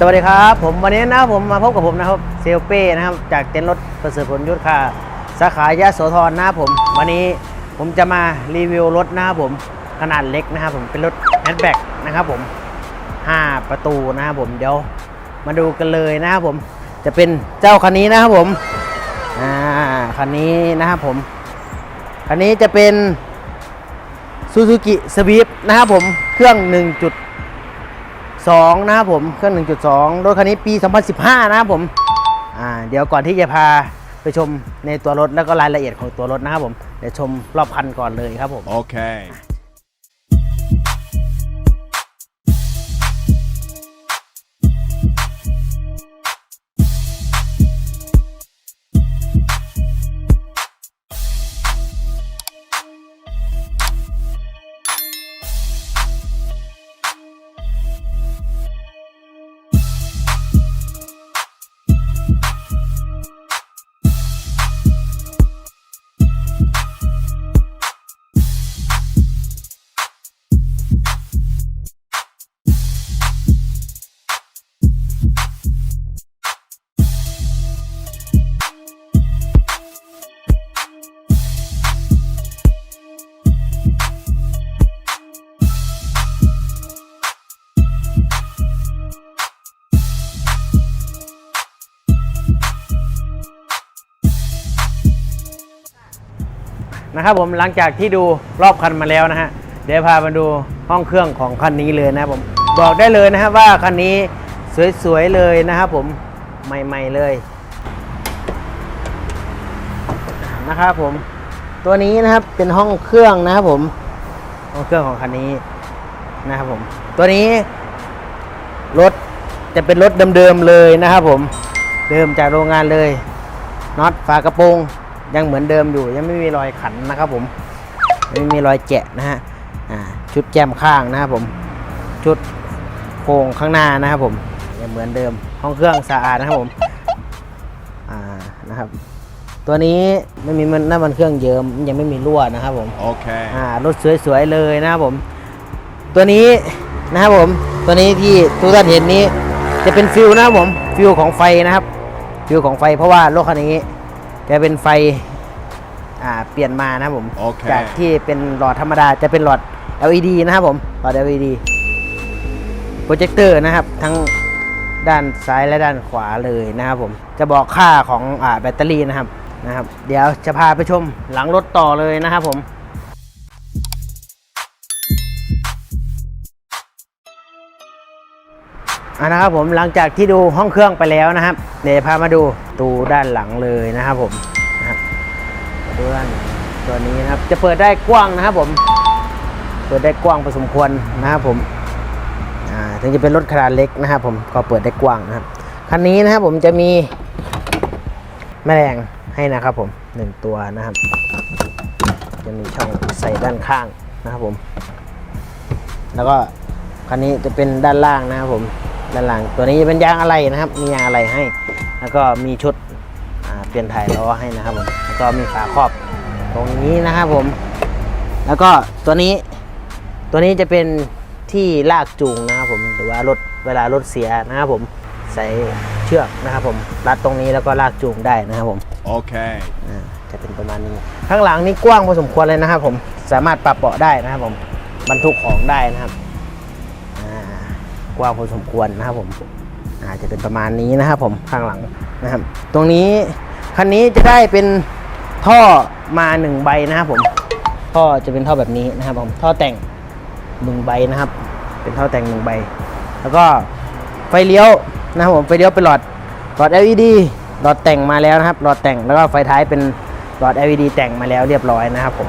สวัสดีครับ ผมวันนี้นะผมมาพบกับผมนะครับเซลเป้นะครับจากเต็นท์รถประเสริฐผลยุทธค่าสาขายะโสธรนะครับผม วันนี้ผมจะมารีวิวรถนะครับผมขนาดเล็กนะครับผมเป็นรถแฮชแบ็กนะครับผม 5 ประตูนะครับผมเดี๋ยวมาดูกันเลยนะครับผมจะเป็นเจ้าคันนี้นะครับผมอ่าคันนี้นะครับผมคันนี้จะเป็นซูซูกิสวีปนะครับผมเครื่อง 2 นะครับผมเครื่อง 1.2 รถคันนี้ปี 2015 นะครับผมอ่าเดี๋ยวก่อนที่จะพาไปชมในตัวรถแล้วก็รายละเอียดของตัวรถนะครับผมเดี๋ยวชมรอบคันก่อนเลยครับผมโอเค นะครับผมหลังจากที่ดูรอบคันมาแล้วนะฮะเดี๋ยวพามาดูห้องเครื่องของคันนี้เลยนะครับผมบอกได้เลยนะครับว่าคันนี้สวยๆเลยนะครับผมใหม่ๆเลยนะครับผมตัวนี้นะครับเป็นห้องเครื่องนะครับผมห้องเครื่องของคันนี้นะครับผมตัวนี้รถจะเป็นรถเดิมๆเลยนะครับผมเดิมจากโรงงานเลยน็อตฝากระโปรง ยังเหมือนเดิมอยู่ยังไม่มีรอยขันนะครับผมไม่มีรอยแจะนะฮะอ่าชุดแก้มข้างนะครับผมชุดโครงข้างหน้านะครับผมยังเหมือนเดิมห้องเครื่องสะอาดนะครับผมอ่านะครับตัวนี้ไม่มีมันน้ำมันเครื่องเยิมยังไม่มีรั่วนะครับผม Okay. อ่ารถสวยๆเลยนะครับผม ตัวนี้นะครับผมตัวนี้ที่ทุกท่านเห็นนี้จะเป็นฟิวนะครับผมฟิวของไฟนะครับฟิวของไฟเพราะว่ารถคันนี้ จะเป็นไฟอ่าเปลี่ยนมานะครับผมโอเคจากที่เป็นหลอดธรรมดาจะเป็นหลอด LED นะครับผม หลอด LED โปรเจคเตอร์นะครับ ทั้งด้านซ้ายและด้านขวาเลยนะครับผม จะบอกค่าของอ่าแบตเตอรี่นะครับนะครับ เดี๋ยวจะพาไปชมหลังรถต่อเลยนะครับผม อะนะครับผมหลังจากที่ดูห้องเครื่องไปแล้วนะครับ เดี๋ยวพามาดูตูด้านหลังเลยนะครับผมนะบดูด้านตัวนี้นะครับ จะเปิดได้กว้างนะครับผม เปิดได้กว้างพอสมควรนะครับผมอ่าถึงจะเป็นรถขนาดเล็กนะครับผมก็เปิดได้กว้างนะครับคันนี้นะครับผมจะมีแม่แรงให้นะครับผมหนึ่งตัวนะครับ จะมีช่องใส่ด้านข้างนะครับผม แล้วก็คันนี้จะเป็นด้านล่างนะครับผม ด้านล่างตัวนี้เป็นยางอะไรนะครับ มียางอะไรให้ แล้วก็มีชุดอ่าเปลี่ยนถ่ายล้อให้นะครับผมแล้วก็มีฝาครอบตรงนี้นะครับผม แล้วก็ตัวนี้ตัวนี้จะเป็นที่ลากจูงนะครับผมหรือว่ารถเวลารถเสียนะครับผมใส่เชือกนะครับผมรัดตรงนี้แล้วก็ลากจูงได้นะครับผม Okay. อ่าจะเป็นประมาณนี้ ข้างหลังนี่กว้างพอสมควรเลยนะครับผมสามารถปรับเบาะได้นะครับผมบรรทุกของได้นะครับอ่า กว้างพอสมควรนะครับผมอาจะเป็นประมาณนี้นะครับผมข้างหลังนะครับ ตรงนี้คันนี้จะได้เป็นท่อมาหนึ่งใบนะครับผมท่อจะเป็นท่อแบบนี้นะครับผมท่อแต่งหนึ่งใบนะครับ เป็นท่อแต่งหนึ่งใบ แล้วก็ไฟเลี้ยวนะครับผมไฟเลี้ยวเป็นหลอดหลอด LED หลอดแต่งมาแล้วนะครับ หลอดแต่งแล้วก็ไฟท้ายเป็นหลอด LED แต่งมาแล้วเรียบร้อยนะครับผม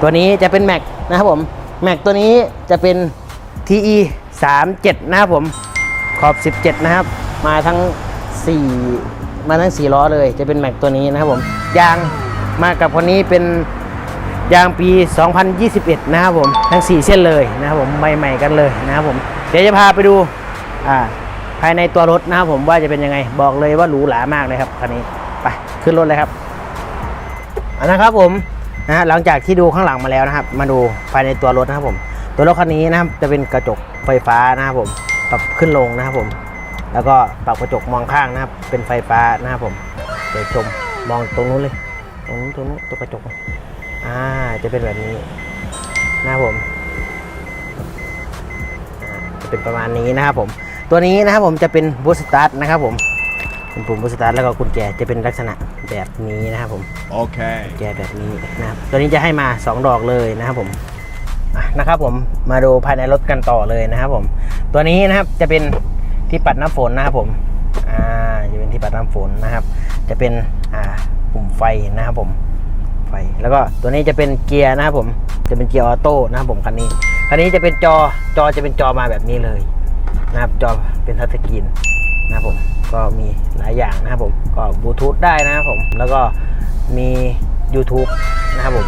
ตัวนี้จะเป็นแม็กนะครับผมแม็กตัวนี้จะเป็น TE 37 นะครับผมขอบ 17 นะครับ มาทั้ง 4 มาทั้ง 4 ล้อเลย จะเป็นแม็กตัวนี้นะครับผม ยางมากับคนนี้เป็นยางปี 2021 นะครับผม ทั้ง 4 เส้นเลยนะครับผม ใหม่ๆกันเลยนะครับผม เดี๋ยวจะพาไปดูภายในตัวรถนะครับผมว่าจะเป็นยังไง บอกเลยว่าหรูหรามากเลยครับคันนี้ ไป ขึ้นรถเลยครับอันนะครับผมนะฮะหลังจากที่ดูข้างหลังมาแล้วนะครับ มาดูภายในตัวรถนะครับผม ตัวรถคันนี้นะครับจะเป็นกระจกไฟฟ้านะครับผมปรับขึ้นลงนะครับผม แล้วก็ปรับกระจกมองข้างนะครับ เป็นไฟฟ้านะครับผมเดี๋ยวชมมองตรงนู้นเลย ตรงนู้นตรงนู้นตัวกระจกอ่าจะเป็นแบบนี้นะครับผมอ่าจะเป็นประมาณนี้นะครับผม ตัวนี้นะครับผมจะเป็นบูสตาร์ทนะครับผมเป็นปุ่มบูสตาร์ทแล้วก็กุญแจจะเป็นลักษณะแบบนี้นะครับผม Okay. แกะแบบนี้นะครับตัวนี้จะให้มา 2 ดอกเลยนะครับผมอะ นะครับผมมาดูภายในรถกันต่อเลยนะครับผม ตัวนี้นะครับจะเป็นที่ปัดน้ำฝนนะครับผมอ่าจะเป็นที่ปัดน้ำฝนนะครับ จะเป็นอ่าปุ่มไฟนะครับผมไฟแล้วก็ตัวนี้จะเป็นเกียร์นะครับผมจะเป็นเกียร์ออโต้นะครับผมคันนี้คันนี้จะเป็นจอจอจะเป็นจอมาแบบนี้เลยนะครับจอเป็นทัชสกรีนนะครับผมก็มีหลายอย่างนะครับผมก็บลูทูธได้นะครับผมแล้วก็มี YouTube นะครับผม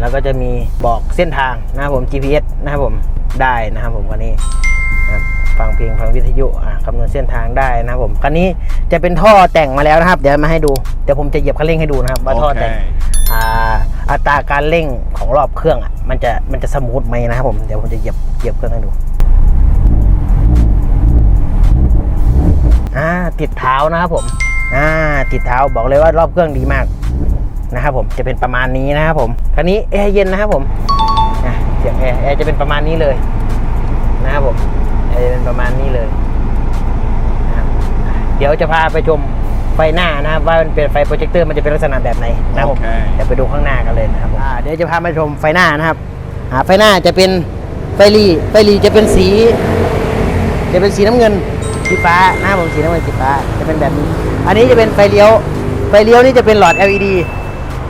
แล้วก็จะมีบอกเส้นทางนะครับผม GPS นะครับผมได้นะครับผมคันนี้นะครับฟังเพลงฟังวิทยุอ่าคำนวณเส้นทางได้นะครับผมคันนี้จะเป็นท่อแต่งมาแล้วนะครับ เดี๋ยวมาให้ดูเดี๋ยวผมจะเหยียบคันเร่งให้ดูนะครับว่าท่อแต่ง Okay. อ่าอัตราการเร่งของรอบเครื่องอะมันจะมันจะสมูทไหมนะครับผมเดี๋ยวผมจะเหยียบเหยียบเครื่องให้ดูอ่าติดเท้านะครับผมอ่าติดเท้าบอกเลยว่ารอบเครื่องดีมาก นะครับผมจะเป็นประมาณนี้นะครับผมคันนี้แอร์เย็นนะครับผมอะเสียงแอร์แอร์จะเป็นประมาณนี้เลยนะครับผมแอร์จะเป็นประมาณนี้เลยนะครับอะเดี๋ยวจะพาไปชมไฟหน้านะครับว่ามันเป็นไฟโปรเจคเตอร์มันจะเป็นลักษณะแบบไหนนะครับผมโอเคเดี๋ยวไปดูข้างหน้ากันเลยนะครับผมอ่าเดี๋ยวจะพามาชมไฟหน้านะครับอ่าไฟหน้าจะเป็นไฟรีไฟรีจะเป็นสี จะเป็นสีน้ำเงินสีฟ้านะครับผมสีน้ำเงินสีฟ้าจะเป็นแบบนี้ อันนี้จะเป็นไฟเลี้ยวไฟเลี้ยวนี่จะเป็นหลอด LED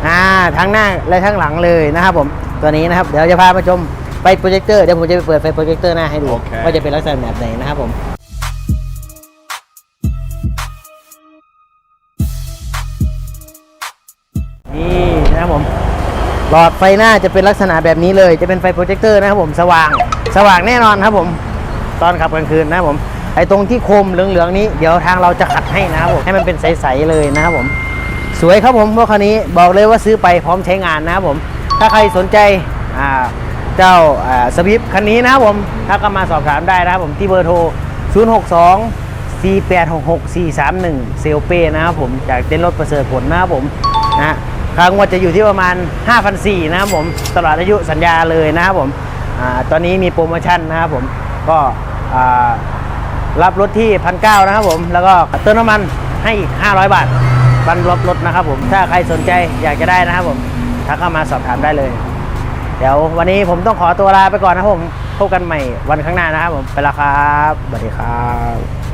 อ่าทั้งหน้าและทั้งหลังเลยนะครับผมตัวนี้นะครับเดี๋ยวจะพามาชมไฟโปรเจคเตอร์เดี๋ยวผมจะไปเปิดไฟโปรเจคเตอร์หน้าให้ดูโอเคว่าจะเป็นลักษณะแบบไหนนะครับผมนี่นะครับผมหลอดไฟหน้าจะเป็นลักษณะแบบนี้เลยจะเป็นไฟโปรเจคเตอร์นะครับผมสว่าง สว่างแน่นอนครับผม ตอนขับกลางคืนนะครับผมไอ้ตรงที่โคมเหลืองๆนี้เดี๋ยวทางเราจะขัดให้นะครับผมให้มันเป็นใสๆเลยนะครับผม สวยครับผมพวกคันนี้บอกเลยว่าซื้อไปพร้อมใช้งานนะครับผม ถ้าใครสนใจเจ้าสวิฟคันนี้นะครับผมถ้าก็มาสอบถามได้นะครับผมที่เบอร์โทร 062 4866 431 เซลเป้นะครับผมจากเต้นรถประเสริฐผลนะครับผมนะครั้งว่าจะอยู่ที่ประมาณ 5,400นะครับผมตลอดอายุสัญญาเลยนะครับผมอตอนนี้มีโปรโมชั่นนะครับผมก็รับรถที่พันเนะครับผม แล้วก็เติมน้ำมันให้อีก 500 บาท บันรถรถนะครับผมถ้าใครสนใจอยากจะได้นะครับผมทักเข้ามาสอบถามได้เลย เดี๋ยววันนี้ผมต้องขอตัวลาไปก่อนนะครับผมพบกันใหม่วันข้างหน้านะครับผมไปละครับสวัสดีครับ